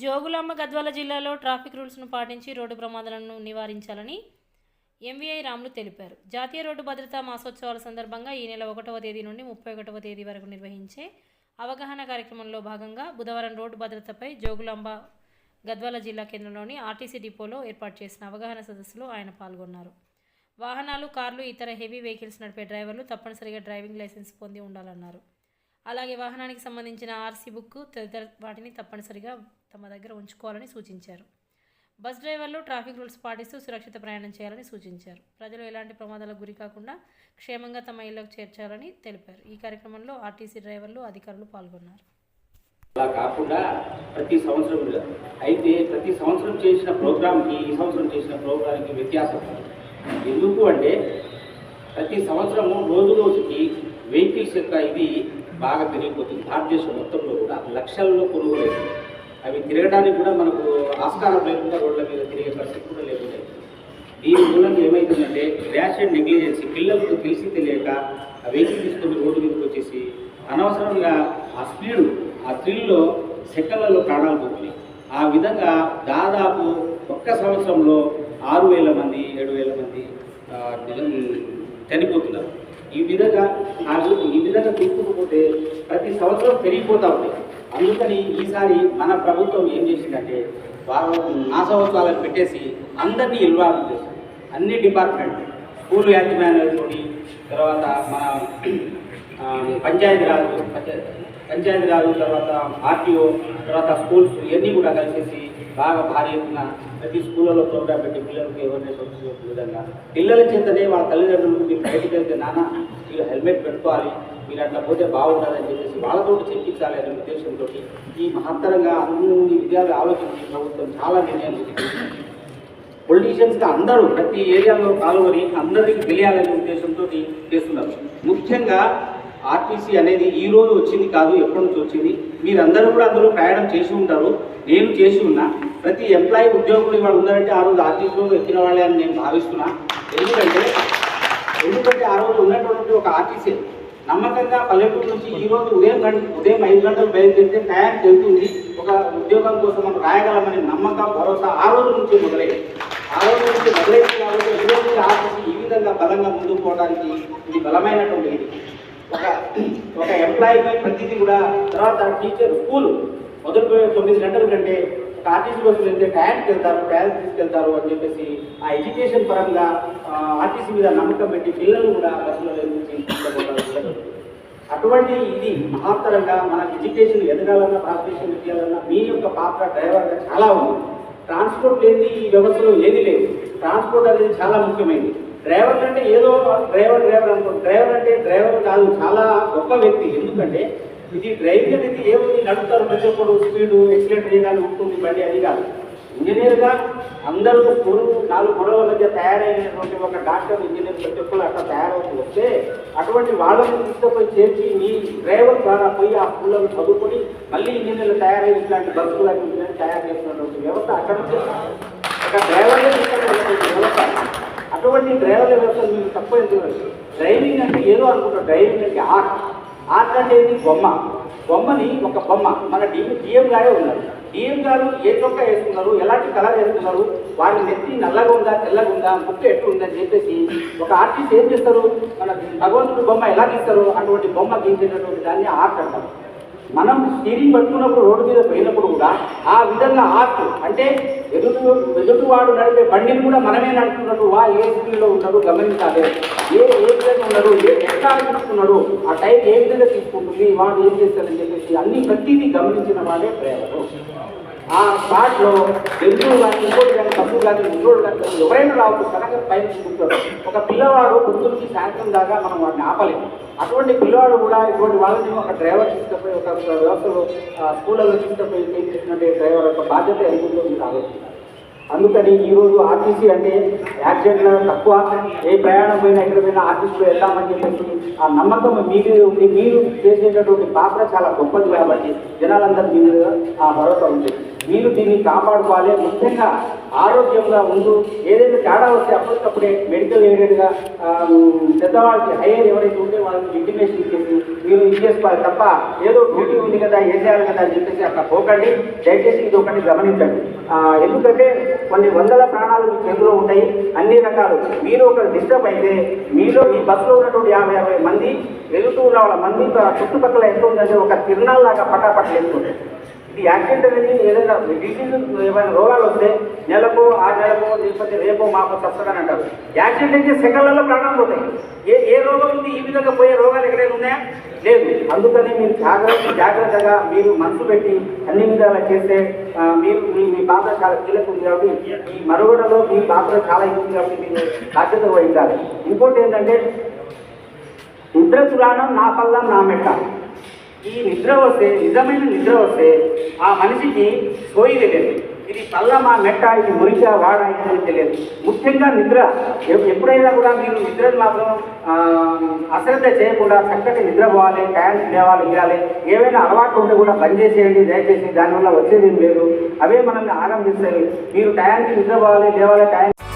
జోగులాంబ గద్వాల జిల్లాలో ట్రాఫిక్ రూల్స్ను పాటించి రోడ్డు ప్రమాదాలను నివారించాలని ఎంవీఐ రాములు తెలిపారు. జాతీయ రోడ్డు భద్రతా మాసోత్సవాల సందర్భంగా ఈ నెల ఒకటవ తేదీ నుండి ముప్పై ఒకటవ తేదీ వరకు నిర్వహించే అవగాహన కార్యక్రమంలో భాగంగా బుధవారం రోడ్డు భద్రతపై జోగులాంబ గద్వాల జిల్లా కేంద్రంలోని ఆర్టీసీ డిపోలో ఏర్పాటు చేసిన అవగాహన సదస్సులో ఆయన పాల్గొన్నారు. వాహనాలు కార్లు ఇతర హెవీ వెహికల్స్ నడిపే డ్రైవర్లు తప్పనిసరిగా డ్రైవింగ్ లైసెన్స్ పొంది ఉండాలన్నారు. అలాగే వాహనానికి సంబంధించిన ఆర్సీ బుక్ తదితర వాటిని తప్పనిసరిగా తమ దగ్గర ఉంచుకోవాలని సూచించారు. బస్ డ్రైవర్లు ట్రాఫిక్ రూల్స్ పాటిస్తూ సురక్షిత ప్రయాణం చేయాలని సూచించారు. ప్రజలు ఎలాంటి ప్రమాదాలకు గురి కాకుండా క్షేమంగా తమ ఇళ్ళకు చేర్చాలని తెలిపారు. ఈ కార్యక్రమంలో ఆర్టీసీ డ్రైవర్లు అధికారులు పాల్గొన్నారు. అలా కాకుండా ప్రతి సంవత్సరం అయితే ప్రతి సంవత్సరం చేసిన ప్రోగ్రామ్కి ఈ సంవత్సరం చేసిన ప్రోగ్రామ్కి వ్యత్యాసం ఎందుకు అంటే ప్రతి సంవత్సరము రోజు రోజుకి వెహికల్స్ యొక్క ఇది బాగా పెరిగిపోతుంది. భారతదేశం మొత్తంలో కూడా లక్షల్లో కొనుగోలు అవుతుంది. అవి తిరగడానికి కూడా మనకు ఆస్కారం లేకుండా రోడ్ల మీద తిరిగే పరిస్థితి కూడా లేకుండా దీని మూలంగా ఏమవుతుందంటే ర్యాష్ అండ్ నెగ్లిజెన్సీ పిల్లలకు తెలిసి తెలియక ఆ వెహికల్ తీసుకొని రోడ్డు మీదకి వచ్చేసి అనవసరంగా ఆ స్పీడు ఆ థ్రిల్లో సెకండ్లలో ప్రాణాలు పోతున్నాయి. ఆ విధంగా దాదాపు ఒక్క సంవత్సరంలో ఆరు వేల మంది ఏడు వేల మంది చనిపోతున్నారు. ఈ విధంగా ఈ విధంగా తీసుకుపోతే ప్రతి సంవత్సరం పెరిగిపోతూ ఉంది. అందుకని ఈసారి మన ప్రభుత్వం ఏం చేసిందంటే వారు మాసోత్సవాలను పెట్టేసి అందరినీ ఇన్వాల్వ్ చేసింది. అన్ని డిపార్ట్మెంట్ స్కూల్ యాజమాన్యతోటి తర్వాత మన పంచాయతీ రాజు పంచాయతీ పంచాయతీ రాజు తర్వాత ఆర్టీఓ తర్వాత స్కూల్స్ ఇవన్నీ కూడా కలిసేసి బాగా భారీ ఎత్తున ప్రతి స్కూళ్ళలో ప్రోగ్రామ్ పెట్టి పిల్లలకు అవేర్నెస్ వచ్చే విధంగా. పిల్లల చేతనే వాళ్ళ తల్లిదండ్రులకు మీరు బయటకు వెళ్తే నాన్న మీరు హెల్మెట్ పెట్టుకోవాలి మీరు అట్లా పోతే బాగుంటుందని చెప్పేసి వాళ్ళతో చెప్పించాలి అనే ఉద్దేశంతో ఈ మహత్తరంగా అన్ని విద్యాలు ఆలోచించి ప్రభుత్వం చాలా నిర్ణయాలు తీసుకుంది. పొలిటీషియన్స్గా అందరూ ప్రతి ఏరియాలో పాల్గొని అందరికీ తెలియాలనే ఉద్దేశంతో చేస్తున్నారు. ముఖ్యంగా ఆర్టీసీ అనేది ఈ రోజు వచ్చింది కాదు ఎప్పటి నుంచి వచ్చింది? మీరందరూ కూడా అందులో ప్రయాణం చేసి ఉంటారు. నేను చేసి ఉన్నా. ప్రతి ఎంప్లాయీ ఉద్యోగులు ఇవాళ ఉన్నారంటే ఆ రోజు ఆర్టీసీలో ఎక్కిన వాళ్ళే అని నేను భావిస్తున్నా. ఎందుకంటే ఎందుకంటే ఆ రోజు ఉన్నటువంటి ఒక ఆర్టీసీ నమ్మకంగా పల్లెటూరు నుంచి ఈ రోజు ఉదయం గంట ఉదయం ఐదు గంటలు బయలుదేరితే టైం చెబుతుంది ఒక ఉద్యోగం కోసం మనం రాయగలమనే నమ్మకం భరోసా ఆ రోజు నుంచి మొదలైంది. ఆ రోజు నుంచి మొదలైంది కాబట్టి ఈ రోజు నుంచి ఈ విధంగా బలంగా ముందుకు పోవడానికి ఇది బలమైనటువంటి ఇది. ఒక ఒక ఎంప్లాయీపై ప్రతిదీ కూడా తర్వాత టీచర్ స్కూల్ మొదటి తొమ్మిది గంటల కంటే ఆర్టీసీ బస్సులు వెళ్తే టయానికి వెళ్తారు టయానికి తీసుకెళ్తారు అని చెప్పేసి ఆ ఎడ్యుకేషన్ పరంగా ఆర్టీసీ మీద నమ్మకం పెట్టి పిల్లలు కూడా బస్సులో తీసుకెళ్ళిపోతారు. అటువంటి ఇది మహత్తరంగా మన ఎడ్యుకేషన్ ఎదగాలన్నా భారతదేశం ఎదగాలన్నా మీ యొక్క పాత్ర డ్రైవర్గా చాలా ఉంది. ట్రాన్స్పోర్ట్ లేని ఈ వ్యవస్థలో ఏది లేదు. ట్రాన్స్పోర్ట్ అనేది చాలా ముఖ్యమైనది. డ్రైవర్ అంటే ఏదో డ్రైవర్ డ్రైవర్ అనుకో డ్రైవర్ అంటే డ్రైవర్ కాదు చాలా గొప్ప వ్యక్తి. ఎందుకంటే ఇది డ్రైవింగ్ అనేది ఏముంది? నడుపుతారు ప్రతి ఒక్కరు స్పీడ్ ఎక్సిడెంట్ చేయడానికి ఉంటుంది బండి అది కాదు. ఇంజనీర్గా అందరూ స్కూల్ నాలుగు గొడవల మధ్య తయారైనటువంటి ఒక డాక్టర్ ఇంజనీర్ ప్రతి ఒక్కరు అట్లా తయారవుతూ వస్తే అటువంటి వాళ్ళని తీసుకుపోయి చేర్చి మీ డ్రైవర్ ద్వారా పోయి ఆ స్కూళ్ళలో చదువుకొని మళ్ళీ ఇంజనీర్లు తయారై ఇట్లాంటి బస్సులు అవి ఇవి తయారు చేసినటువంటి వ్యవస్థ అక్కడ నుంచి ఒక డ్రైవర్లే తీసుకున్నటువంటి వ్యవస్థ. అటువంటి డ్రైవర్ల వ్యవస్థ మీరు తక్కువ ఎందుకు డ్రైవింగ్ అంటే ఏదో అనుకుంటారు. డ్రైవింగ్ అంటే ఆర్ట్ ఆర్ట్ అంటే ఏంటి బొమ్మ. బొమ్మని ఒక బొమ్మ. మన డి డిఎం గారే ఉన్నారు. డిఎం గారు ఏ చొక్కా వేసుకున్నారు? ఎలాంటి కలర్ వేసుకున్నారు? వారి నెత్తి నల్లగా ఉందా తెల్లగా ఉందా ముక్కు ఎట్టు ఉందని చెప్పేసి ఒక ఆర్టిస్ట్ ఏం చేస్తారు? మన భగవంతుడు బొమ్మ ఎలా గీస్తారు? అటువంటి బొమ్మ గీసేటటువంటి దాన్ని ఆర్ట్ అంటారు. మనం స్టీరింగ్ పట్టుకున్నప్పుడు రోడ్డు మీద పోయినప్పుడు కూడా ఆ విధంగా ఆర్ట్ అంటే ఎదుటి ఎదుటివాడు నడిపే బండిని కూడా మనమే నడుపుతున్నట్టు వా ఏ స్పీడ్లో ఉన్నాడు గమనించాలి. ఏ ఏ విధంగా ఉన్నాడు ఏ ఎట్లా తీసుకున్నాడు ఆ టైం ఏ విధంగా తీసుకుంటుంది వాడు ఏం చేస్తాడని చెప్పేసి అన్ని ప్రతిదీ గమనించిన వాడే ప్రేరణ ఆ స్పాట్లో జంతువు కానీ ఇంకోటి కానీ తప్పు కానీ ఇంకోటి కానీ ఎవరైనా రావచ్చు కనుక పైన ఒక పిల్లవాడు పొద్దున్నకి సాయంత్రం దాకా మనం వాడిని ఆపలేము. అటువంటి పిల్లవాడు కూడా ఇటువంటి వాళ్ళని ఒక డ్రైవర్ తీసుకుపోయి ఒక వ్యవస్థలో స్కూళ్ళలో తీసుకుపోయి చేసినట్టే డ్రైవర్ యొక్క బాధ్యత ఎందుకు మీరు ఆలోచించాలి అందుకని ఈరోజు ఆర్టీసీ అంటే యాక్సిడెంట్లు తక్కువ ఏ ప్రయాణం పోయినా ఎక్కడ పోయినా ఆర్టీసీలో వెళ్దామని చెప్పేసి ఆ నమ్మకం మీరు ఉంది. మీరు చేసేటటువంటి పాత్ర చాలా గొప్పది కాబట్టి జనాలందరూ మీ మీద ఆ భరోసా ఉంటుంది. మీరు దీన్ని కాపాడుకోవాలి. ముఖ్యంగా ఆరోగ్యంగా ఉంటూ ఏదైతే తేడా వస్తే అప్పటికప్పుడే మెడికల్ ఎయిడెడ్గా పెద్దవాళ్ళకి హైయర్ ఎవరైతే ఉంటే వాళ్ళకి ఇంటిమేషన్ ఇచ్చేసి మీరు ఇది చేసుకోవాలి తప్ప ఏదో డ్యూటీ ఉంది కదా ఏ చేయాలి కదా అని చెప్పేసి అక్కడ పోకండి. దయచేసి ఇది ఒకటి గమనించండి. ఎందుకంటే కొన్ని వందల ప్రాణాలు మీ చేతిలో ఉంటాయి. అన్ని రకాలు. మీరు ఒక డిస్టర్బ్ అయితే మీలో ఈ బస్సులో ఉన్నటువంటి యాభై అరవై మంది వెళుతూ ఉన్న వాళ్ళ మంది చుట్టుపక్కల ఎంత ఉందంటే ఒక తిరునాళ్ళలాగా పటాపట్ లేకుంటుంది ఈ యాక్సిడెంట్ అనేది ఏదైనా డిసీజ్ ఏమైనా రోగాలు వస్తే నెలకు ఆ నెలకు లేకపోతే రేపో మాకు వస్తుందని అంటారు. యాక్సిడెంట్ అయితే సెకండ్లలో ప్రాణాలు పోతాయి. ఏ ఏ రోగం ఉంది ఈ విధంగా పోయే రోగాలు ఎక్కడైనా ఉన్నాయా? లేదు. అందుకని మీరు జాగ్రత్త జాగ్రత్తగా మీరు మనసు పెట్టి అన్ని విధాలా చేస్తే మీరు మీ మీ పాత్ర చాలా కీలకం ఉంది కాబట్టి ఈ మరుగుడలో మీ పాత్ర చాలా ఎక్కువ కాబట్టి మీరు బాధ్యత వహించాలి. ఇంకోటి ఏంటంటే నిద్ర చురాణం నా పల్లం నా మెట్ట. ఈ నిద్ర వస్తే నిజమైన నిద్ర వస్తే ఆ మనిషికి సోయి తెలియదు. ఇది పల్లమా మెట్ట ఇది మురిగా వాడ ఇది తెలియదు. ముఖ్యంగా నిద్ర. ఎప్పుడైనా కూడా మీరు నిద్రను మాత్రం అశ్రద్ధ చేయకుండా చక్కటి నిద్ర పోవాలి టయానికి లేవాలి ఇవ్వాలి ఏవైనా అలవాటు ఉంటే కూడా బంద్ చేసేయండి దయచేసి దానివల్ల వచ్చేది లేదు. అవే మనల్ని ఆరంభిస్తాయి. మీరు టయానికి నిద్ర పోవాలి లేవాలి టైంకి